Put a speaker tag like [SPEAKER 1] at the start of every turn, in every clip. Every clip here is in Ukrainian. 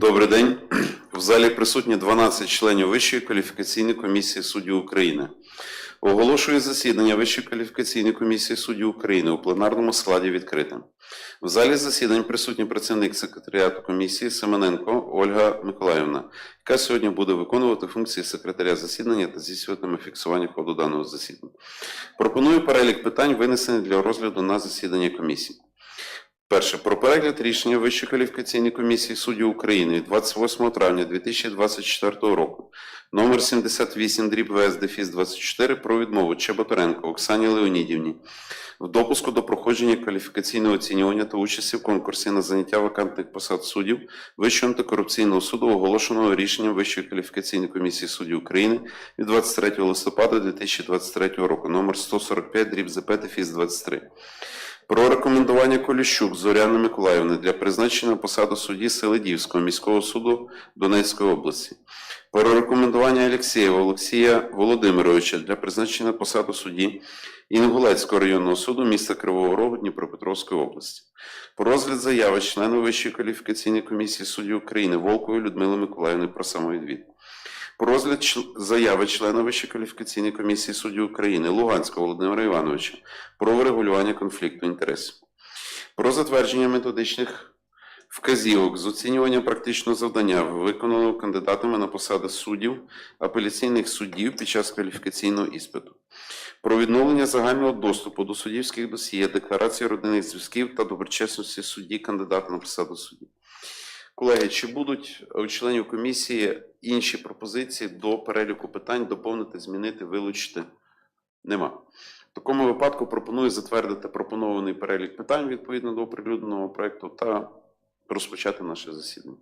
[SPEAKER 1] Добрий день. В залі присутні 12 членів Вищої кваліфікаційної комісії суддів України. Оголошую засідання Вищої кваліфікаційної комісії суддів України у пленарному складі відкритим. В залі засідань присутній працівник секретаріату комісії Семененко Ольга Миколаївна, яка сьогодні буде виконувати функції секретаря засідання та здійснюватиме фіксування ходу даного засідання. Пропоную перелік питань, винесених для розгляду на засідання комісії. Перше. Про перегляд рішення Вищої кваліфікаційної комісії суддів України від 28 травня 2024 року. Номер 78 дріб ВС Дефіс 24 про відмову Чеботаренко Оксані Леонідівні в допуску до проходження кваліфікаційного оцінювання та участі в конкурсі на заняття вакантних посад суддів Вищого антикорупційного суду, оголошеного рішенням Вищої кваліфікаційної комісії суддів України від 23 листопада 2023 року. Номер 145 дріб ЗП Дефіс 23 про рекомендування Коліщук Зоряни Миколаївни для призначення на посаду судді Селидівського міського суду Донецької області. Про рекомендування Алєксєєва Олексія Володимировича для призначення на посаду судді Інгулецького районного суду міста Кривого Рогу Дніпропетровської області. Про розгляд заяви члена Вищої кваліфікаційної комісії суддів України Волкової Людмили Миколаївни про самовідвід. Про розгляд заяви члена Вищої кваліфікаційної комісії суддів України Луганського Володимира Івановича про врегулювання конфлікту інтересів, про затвердження методичних вказівок з оцінювання практичного завдання, виконаного кандидатами на посади суддів апеляційних суддів під час кваліфікаційного іспиту, про відновлення загального доступу до суддівських досьє, декларації родинних зв'язків та доброчесності судді кандидата на посаду судді. Колеги, чи будуть у членів комісії інші пропозиції до переліку питань доповнити, змінити, вилучити? Нема. В такому випадку пропоную затвердити пропонований перелік питань відповідно до оприлюдненого проекту та розпочати наше засідання.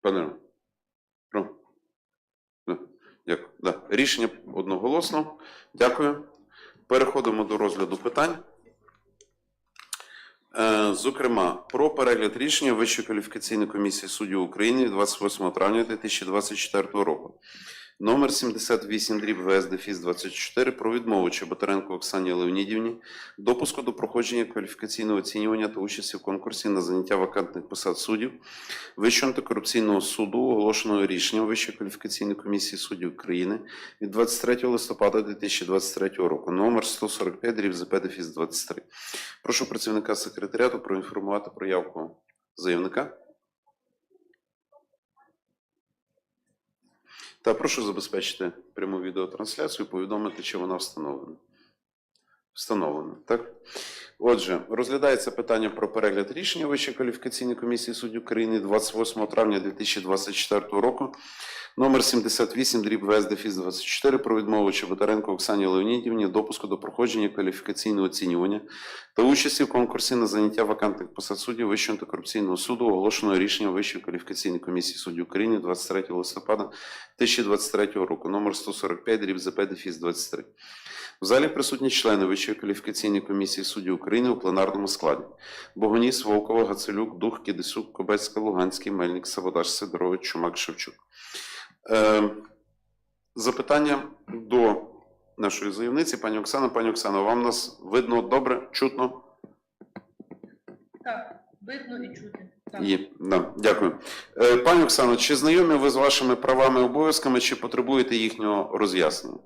[SPEAKER 1] Пане Ром. Дякую. Да. Рішення одноголосно. Дякую. Переходимо до розгляду питань. Е, Зокрема, про перегляд рішення Вищої кваліфікаційної комісії суддів України від 28 травня 2024 року. Номер 78 дріб ВС Дефіс 24 про відмову Чеботаренко Оксані Леонідівні допуску до проходження кваліфікаційного оцінювання та участі в конкурсі на заняття вакантних посад суддів Вищого антикорупційного суду, оголошеного рішенням Вищої кваліфікаційної комісії суддів України від 23 листопада 2023 року. Номер 145 дріб ЗП Дефіс 23. Прошу працівника секретаріату проінформувати про явку заявника. Та прошу забезпечити пряму відеотрансляцію, повідомити, чи вона встановлена. Встановлена, так? Отже, розглядається питання про перегляд рішення Вищої кваліфікаційної комісії суддів України 28 травня 2024 року. Номер 78 дріб ВС Дефіс 24 про відмову Чеботаренко Оксані Леонідівні допуску до проходження кваліфікаційного оцінювання та участі в конкурсі на заняття вакантних посад суддів Вищого антикорупційного суду, оголошеного рішенням Вищої кваліфікаційної комісії суддів України 23 листопада 2023 року, номер 145 дріб ЗП Дефіс 23. В залі присутні члени Вищої кваліфікаційної комісії суддів України у пленарному складі. Богоніс, Волкова, Гацелюк, Дух, Кідисюк, Кобецька, Луганський, Мельник, Саводаш, Сидорович, Чумак, Шевчук. Е, запитання до нашої заявниці, пані Оксана. Пані Оксана, вам нас видно добре, чутно?
[SPEAKER 2] Так, видно і чути. Так.
[SPEAKER 1] Є, да, дякую. Е, пані Оксано, чи знайомі ви з вашими правами і обов'язками, чи потребуєте їхнього роз'яснення?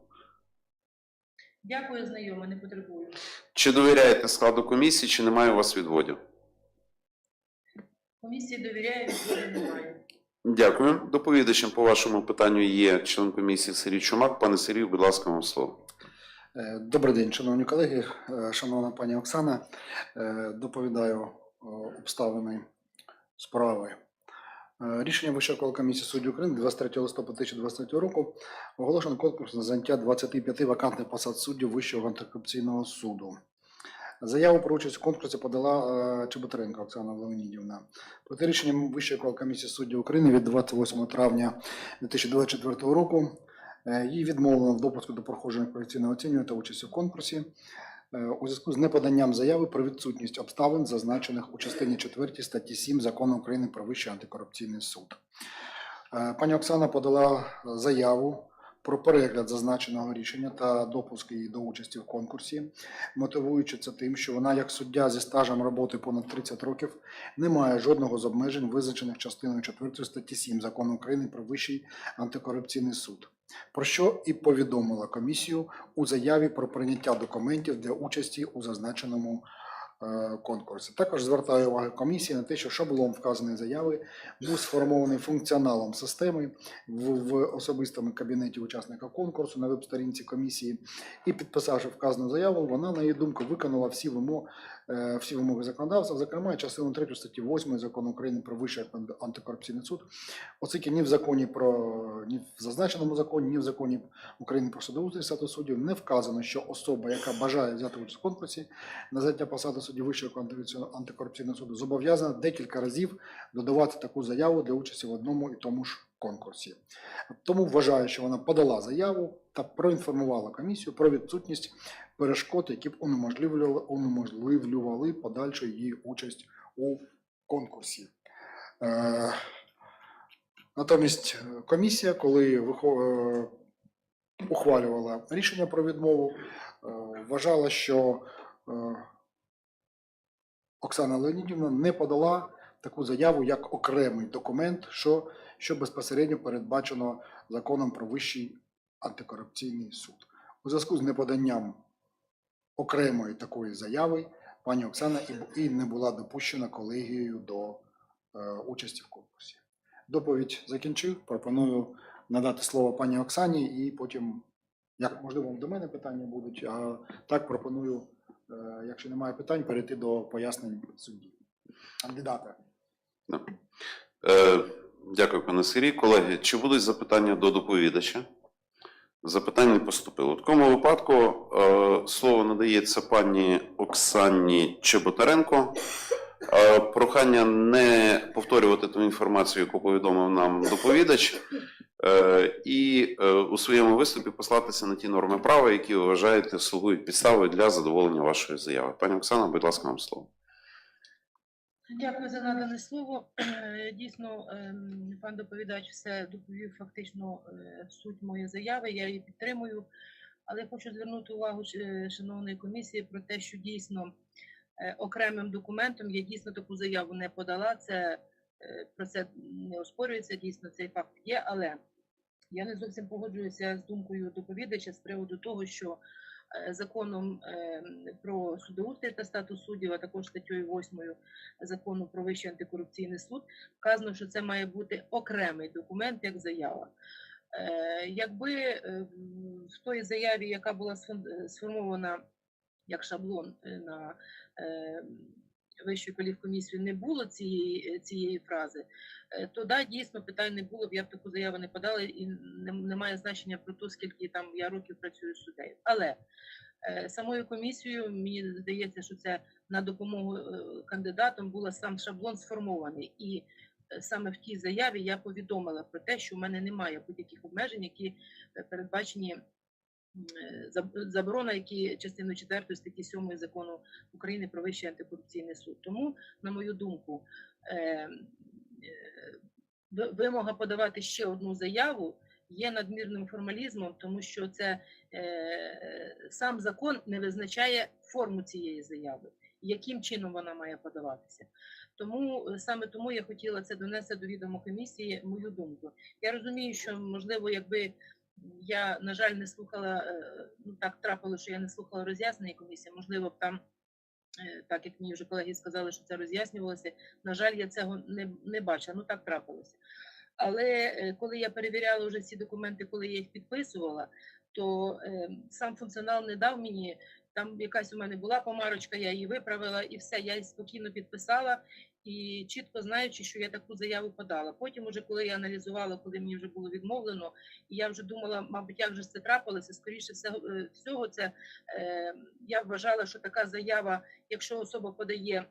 [SPEAKER 2] Дякую, знайома, не потребую.
[SPEAKER 1] Чи довіряєте складу комісії, чи немає у вас відводів?
[SPEAKER 2] Комісії довіряю, відводу немає.
[SPEAKER 1] Дякую. Доповідачем по вашому питанню є член комісії Сергій Чумак. Пане Сергію, будь ласка, вам слово.
[SPEAKER 3] Е, Добрий день, шановні колеги, е, шановна пані Оксана. Е, Доповідаю обставини справи. Е, Рішення Вищої комісії суддів України 23 листопада 2023 року оголошено конкурс на заняття 25 вакантних посад суддів Вищого антикорупційного суду. Заяву про участь у конкурсі подала е, Чеботаренко Оксана Леонідівна. Проти рішенням Вищої комісії суддів України від 28 травня 2024 року Е, Їй відмовлено в допуску до проходження кваліфікаційного оцінювання та участі в конкурсі у зв'язку з неподанням заяви про відсутність обставин, зазначених у частині 4 статті 7 Закону України про Вищий антикорупційний суд. Е, Пані Оксана подала заяву про перегляд зазначеного рішення та допуск її до участі в конкурсі, мотивуючи це тим, що вона, як суддя зі стажем роботи понад 30 років, не має жодного з обмежень, визначених частиною 4 статті 7 Закону України про Вищий антикорупційний суд. Про що і повідомила комісію у заяві про прийняття документів для участі у зазначеному е, конкурсі. Також звертаю увагу комісії на те, що шаблон вказаної заяви був сформований функціоналом системи в, особистому кабінеті учасника конкурсу на веб-сторінці комісії. І підписавши вказану заяву, вона, на її думку, виконала всі вимоги, всі вимоги законодавства, зокрема частину 3 статті 8 закону України про Вищий антикорупційний суд, оскільки ні в законі про ні в зазначеному законі, ні в законі України про судоустрій статус суддів не вказано, що особа, яка бажає взяти участь в конкурсі на заняття посади судді Вищого антикорупційного суду, зобов'язана декілька разів додавати таку заяву для участі в одному і тому ж конкурсі. Тому вважаю, що вона подала заяву та проінформувала комісію про відсутність перешкод, які б унеможливлювали, подальшу її участь у конкурсі. Е, Натомість е, комісія, коли е, ухвалювала рішення про відмову, вважала, що Оксана Леонідівна не подала таку заяву як окремий документ, що, що безпосередньо передбачено законом про Вищий антикорупційний суд. У зв'язку з неподанням окремої такої заяви пані Оксана і, не була допущена колегією до е, участі в конкурсі. Доповідь закінчив. Пропоную надати слово пані Оксані, і потім, як можливо, до мене питання будуть. А так пропоную, е, якщо немає питань, перейти до пояснень судді. Кандидата.
[SPEAKER 1] Е, Дякую, пане Сергій. Колеги, чи будуть запитання до доповідача? Запитань не поступило. В такому випадку е, слово надається пані Оксані Чеботаренко. Е, Прохання не повторювати ту інформацію, яку повідомив нам доповідач, і у своєму виступі послатися на ті норми права, які ви вважаєте слугують підставою для задоволення вашої заяви. Пані Оксана, будь ласка, вам слово.
[SPEAKER 2] Дякую за надане слово. Дійсно, ем, пан доповідач все доповів фактично е, суть моєї заяви. Я її підтримую. Але хочу звернути увагу е, шановної комісії про те, що дійсно е, окремим документом я дійсно таку заяву не подала. Це е, про це не оспорюється. Дійсно, цей факт є. Але я не зовсім погоджуюся з думкою доповідача з приводу того, що е, законом е, про судоустрій та статус суддів, а також статтєю 8 закону про Вищий антикорупційний суд вказано, що це має бути окремий документ як заява. Е, Якби е, в той заяві, яка була сформована як шаблон е, на е, Вищу кваліфкомісію, не було цієї, цієї фрази, е, то да, дійсно питань не було б, я б таку заяву не подала і не, немає значення про те, скільки там я років працюю суддею. Але е, самою комісією мені здається, що це на допомогу е, кандидатам була сам шаблон сформований. І е, саме в тій заяві я повідомила про те, що в мене немає будь-яких обмежень, які е, передбачені е, заборона, які частиною 4 статті 7 закону України про Вищий антикорупційний суд. Тому, на мою думку, е, е, ви- вимога подавати ще одну заяву є надмірним формалізмом, тому що це е, сам закон не визначає форму цієї заяви, яким чином вона має подаватися. Тому е, саме тому я хотіла це донести до відома комісії мою думку. Я розумію, що можливо, якби я, на жаль, не слухала, е, ну так трапило, що я не слухала роз'яснення комісії, можливо, б там. е, Так як мені вже колеги сказали, що це роз'яснювалося. На жаль, я цього не, не бачила. Ну так трапилося. Але е, коли я перевіряла вже ці документи, коли я їх підписувала, то е, сам функціонал не дав мені. Там якась у мене була помарочка, я її виправила і все. Я її спокійно підписала і чітко знаючи, що я таку заяву подала. Потім, уже коли я аналізувала, коли мені вже було відмовлено, і я вже думала, мабуть, як же це трапилося. Скоріше е, всього це е, я вважала, що така заява, якщо особа подає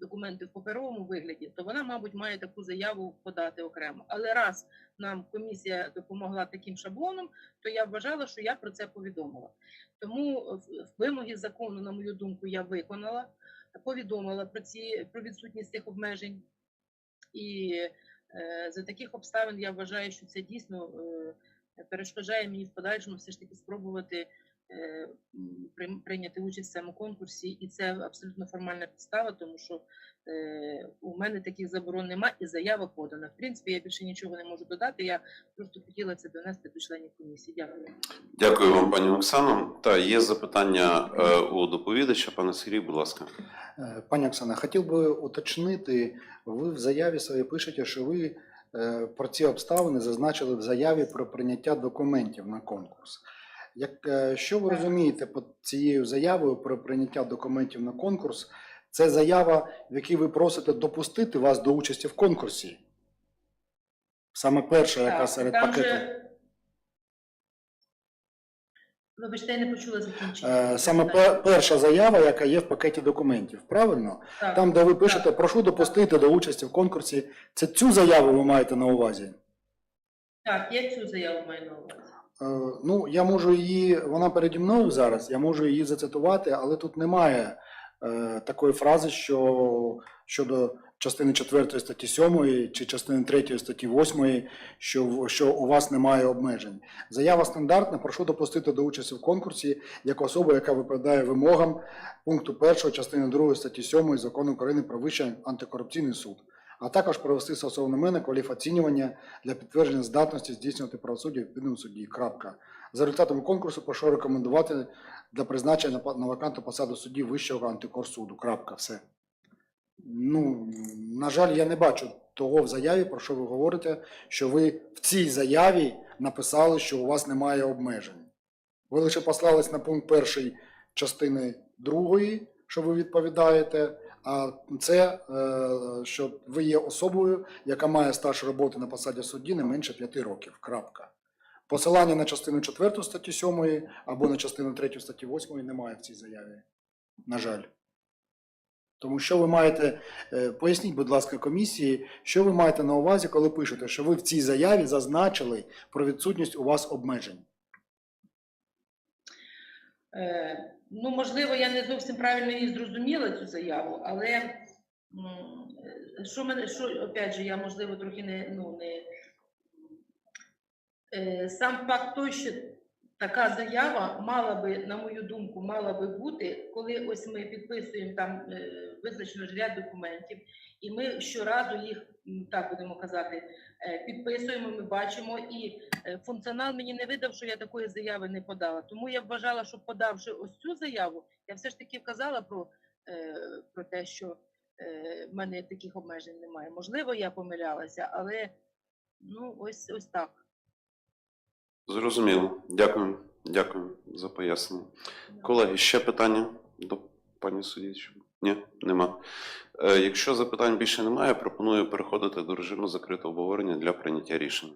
[SPEAKER 2] документи в паперовому вигляді, то вона, мабуть, має таку заяву подати окремо. Але раз нам комісія допомогла таким шаблоном, то я вважала, що я про це повідомила. Тому е, вимоги закону, на мою думку, я виконала, повідомила про ці про відсутність цих обмежень. І е, за таких обставин я вважаю, що це дійсно е, перешкоджає мені в подальшому все ж таки спробувати прийняти участь в цьому конкурсі, і це абсолютно формальна підстава, тому що е, у мене таких заборон немає і заява подана. В принципі, я більше нічого не можу додати. Я просто хотіла це донести до членів комісії. Дякую.
[SPEAKER 1] Дякую вам, пані Оксано. Та є запитання е, у доповідача. Пане Сергій, будь ласка.
[SPEAKER 3] Е, Пані Оксана, хотів би уточнити, ви в заяві своїй пишете, що ви про ці обставини зазначили в заяві про прийняття документів на конкурс. Як, е, що ви розумієте під цією заявою про прийняття документів на конкурс? Це заява, в якій ви просите допустити вас до участі в конкурсі. Саме перша, яка
[SPEAKER 2] Так,
[SPEAKER 3] серед
[SPEAKER 2] там
[SPEAKER 3] пакету.
[SPEAKER 2] же- Вибачте, я не почула закінчення.
[SPEAKER 3] Е, Саме перша заява, яка є в пакеті документів, правильно?
[SPEAKER 2] Так.
[SPEAKER 3] Там, де ви пишете, прошу допустити до участі в конкурсі. Це цю заяву ви маєте на увазі.
[SPEAKER 2] Так, я цю заяву маю на увазі.
[SPEAKER 3] Е, Ну, я можу її, вона переді мною зараз, я можу її зацитувати, але тут немає е, такої фрази, що щодо частини 4 статті 7 чи частини 3 статті 8, що, що у вас немає обмежень. Заява стандартна, прошу допустити до участі в конкурсі як особа, яка відповідає вимогам пункту 1 частини 2 статті 7 Закону України про Вищий антикорупційний суд, а також провести стосовно мене кваліфоцінювання для підтвердження здатності здійснювати правосуддя відповідному судді. Крапка. За результатами конкурсу прошу рекомендувати для призначення на вакантну посаду судді Вищого антикорсуду. Крапка. Все. Ну, на жаль, я не бачу того в заяві, про що ви говорите, що ви в цій заяві написали, що у вас немає обмежень. Ви лише послались на пункт перший частини другої, що ви відповідаєте. А це е, що ви є особою, яка має стаж роботи на посаді судді не менше 5 років. Крапка. Посилання на частину 4 статті 7 або на частину 3 статті 8 немає в цій заяві. На жаль. Тому що ви маєте, е, поясніть, будь ласка, комісії, що ви маєте на увазі, коли пишете, що ви в цій заяві зазначили про відсутність у вас обмежень.
[SPEAKER 2] Е, Ну, можливо, я не зовсім правильно її зрозуміла цю заяву, але що мене, що, опять же, я можливо трохи не, ну, не е, сам факт той, що така заява мала би, на мою думку, мала би бути, коли ось ми підписуємо там е, визначено ж ряд документів, і ми щоразу їх, так будемо казати, е, підписуємо, ми бачимо, і е, функціонал мені не видав, що я такої заяви не подала. Тому я вважала, що подавши ось цю заяву, я все ж таки вказала про, е, про те, що в мене таких обмежень немає. Можливо, я помилялася, але ну ось ось так.
[SPEAKER 1] Зрозуміло. Дякую. Дякую за пояснення. Колеги, ще питання до пані судді? Ні, нема. Е, Якщо запитань більше немає, пропоную переходити до режиму закритого обговорення для прийняття рішення.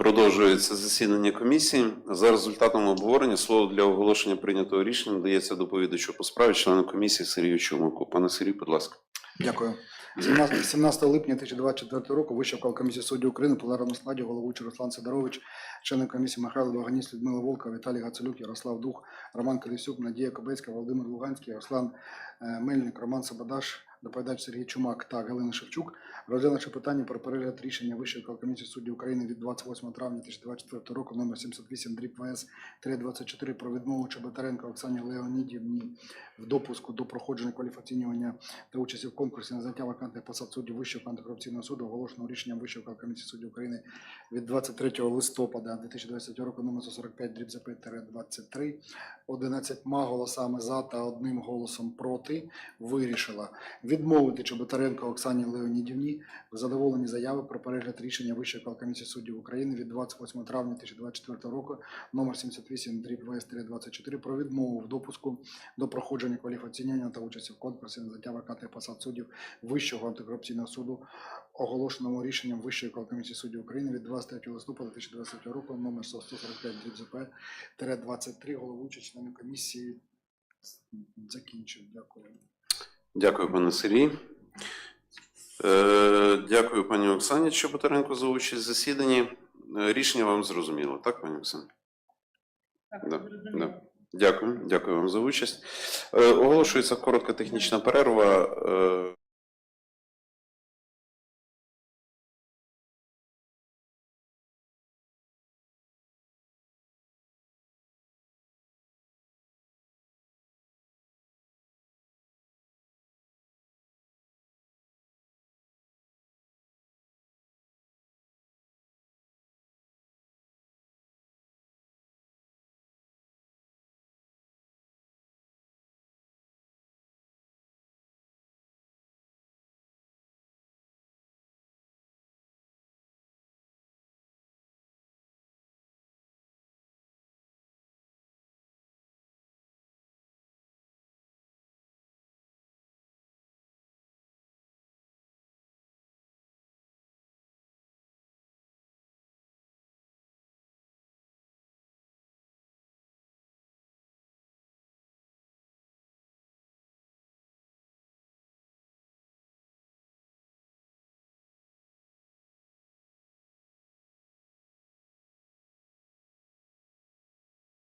[SPEAKER 1] Продовжується засідання комісії. За результатом обговорення слово для оголошення прийнятого рішення надається доповідачу по справі члену комісії Сергію Чумаку. Пане Сергій, будь ласка.
[SPEAKER 3] Дякую. 17 17 липня 2024 року Вища комісії суддів України пленарному складі головуючий Руслан Сидорович, члени комісії Михайло Баганіс, Людмила Волкова, Віталій Гацелюк, Ярослав Дух, Роман Колісюк, Надія Кобецька, Володимир Луганський, Руслан е, Мельник, Роман Сабадаш, доповідач Сергій Чумак та Галина Шевчук, розглянувши питання про перегляд рішення Вищої комісії суддів України від 28 травня 2024 року номер 78 дріб ВС 324 про відмову Чеботаренко Оксані Леонідівні в допуску до проходження кваліфіційного та участі в конкурсі на заняття вакантних посад суддів Вищого антикорупційного суду, оголошеного рішенням Вищої комісії суддів України від 23 листопада 2020 року номер 145 дріб ЗП 23 11 голосами за та одним голосом проти вирішила відмовити Чеботаренко Оксані Леонідівні в задоволенні заяви про перегляд рішення Вищої комісії суддів України від 28 травня 2024 року номер 78 дріб ВС 324 про відмову в допуску до проходження кваліфікаційного та участі в конкурсі на заняття вакантних посад суддів Вищого антикорупційного суду, оголошеному рішенням Вищої комісії суддів України від 23 листопада 2020 року номер 145 дріб ЗП 23 головуючий члени комісії закінчив. Дякую.
[SPEAKER 1] Дякую, пане Сергій. Е, Дякую, пані Оксані Чоботаренко, за участь в засіданні. Е, Рішення вам зрозуміло, так, пані Оксана?
[SPEAKER 2] Так,
[SPEAKER 1] Да, да. Дякую, дякую вам за участь. Е, Оголошується коротка технічна перерва.